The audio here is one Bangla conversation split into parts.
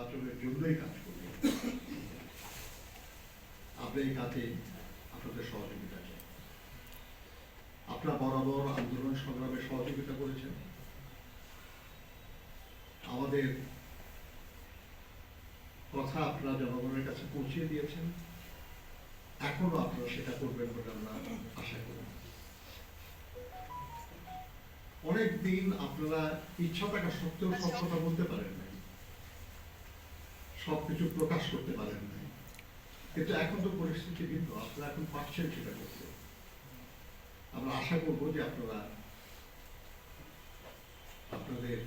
নির্বাচনের জন্যই কাজ করবে। আপনি এই কাজে আপনাদের সহযোগিতা চাই। আপনারা বরাবর আন্দোলন সংগ্রামে সহযোগিতা করেছেন। আমাদের কথা আপনারা জনগণের কাছে পৌঁছে দিয়েছেন। এখনও আপনারা সেটা করবেন বলে আমরা আশা করি। অনেক দিন আপনারা ইচ্ছা থাকা সত্ত্বেও সব কথা বলতে পারেন নাই সবকিছু প্রকাশ করতে পারেন নাই। কিন্তু এখন তো পরিস্থিতি ভিন্ন, আপনারা এখন পারছেন সেটা করতে। আমরা আশা করব যে আপনারা আপনাদের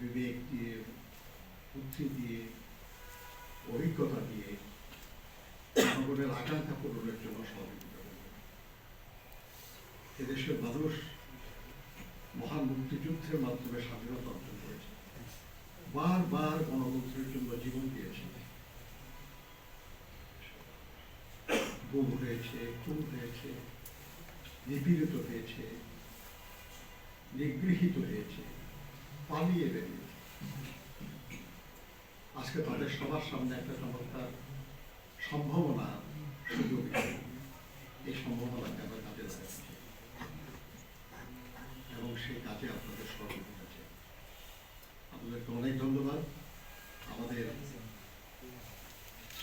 বিবেক দিয়ে বুদ্ধি দিয়ে, অভিজ্ঞতা দিয়ে জনগণের আকাঙ্ক্ষা পূরণের জন্য সহযোগিতা করবেন। এদেশের মানুষ মহান মুক্তিযুদ্ধের মাধ্যমে স্বাধীনতা অর্জন বারবার গণতন্ত্রের জন্য জীবন দিয়েছে। গুম হয়েছে, খুন হয়েছে, নিপীড়িত হয়েছে, নিগৃহীত হয়েছে, পালিয়ে বেরিয়েছে। আজকে তাদের সবার সামনে একটা চমৎকার সম্ভাবনা সুযোগ এই সম্ভাবনাকে আমরা কাজে লাগাচ্ছি এবং সেই কাজে আপনাদের সহযোগিতা আপনাদেরকে অনেক ধন্যবাদ আমাদের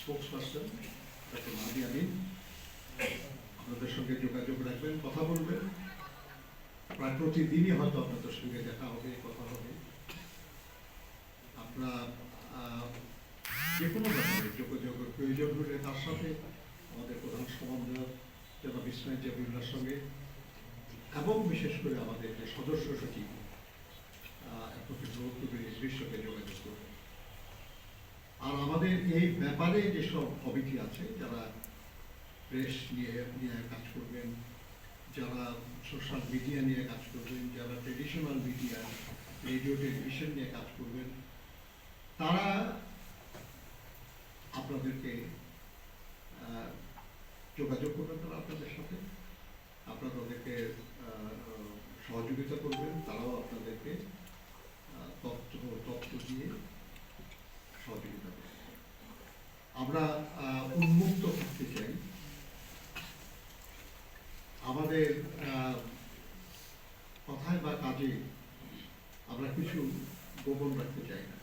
spokesperson doctor Mahi Amin আপনাদের সঙ্গে যোগাযোগ রাখবেন কথা বলবেন। প্রায় প্রতিদিনই হয়তো আপনাদের সঙ্গে দেখা হবে কথা হবে। আহ, যে কোনো ব্যাপারে যোগাযোগের প্রয়োজন হলে তার সাথে আমাদের প্রধান সমন্বয়ক জনাব ইসমাইল জাবিউল্লার সঙ্গে এবং বিশেষ করে আমাদের যে সদস্য সচিব বিশ্বকে যোগাযোগ করবে আর আমাদের এই ব্যাপারে যেসব কমিটি আছে, যারা প্রেস নিয়ে নিয়ে কাজ করবেন, যারা সোশ্যাল মিডিয়া নিয়ে কাজ করবেন, যারা ট্রেডিশনাল মিডিয়া রেডিও টেলিভিশন নিয়ে কাজ করবেন, তারা আপনাদেরকে যোগাযোগ করবেন, তারা আপনাদের সাথে আপনারা তাদেরকে আহ, সহযোগিতা করবেন তারাও আপনাদেরকে আহ, তথ্য তথ্য দিয়ে সহযোগিতা করবেন আমরা আহ, উন্মুক্ত থাকতে চাই আমাদের আহ, কথায় বা কাজে আমরা কিছু গোপন রাখতে চাই না।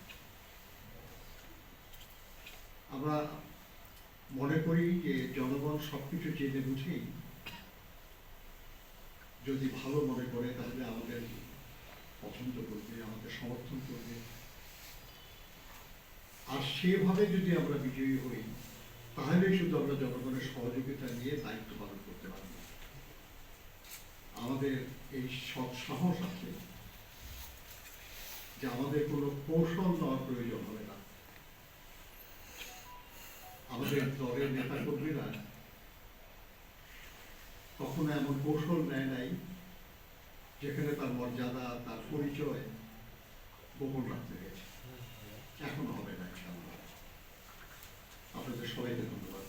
আমরা মনে করি যে জনগণ সবকিছু জেনে বুঝেই যদি ভালো মনে করে, তাহলে আমাদের পছন্দ করবে, আমাদের সমর্থন করবে। আর সেভাবে যদি আমরা বিজয়ী হই, তাহলে শুধু আমরা জনগণের সহযোগিতা নিয়ে দায়িত্ব পালন করতে পারব। আমাদের এই সৎ সাহস আছে। যে আমাদের কোনো কৌশল নেওয়ার প্রয়োজন হবে না। আমাদের দলের নেতা কর্মীরা কখনো এমন কৌশল নেয় নাই যেখানে তার মর্যাদা, তার পরিচয় গোপন রাখতে হয়েছে এখনও হবে না আপনাদের সবাইকে ধন্যবাদ।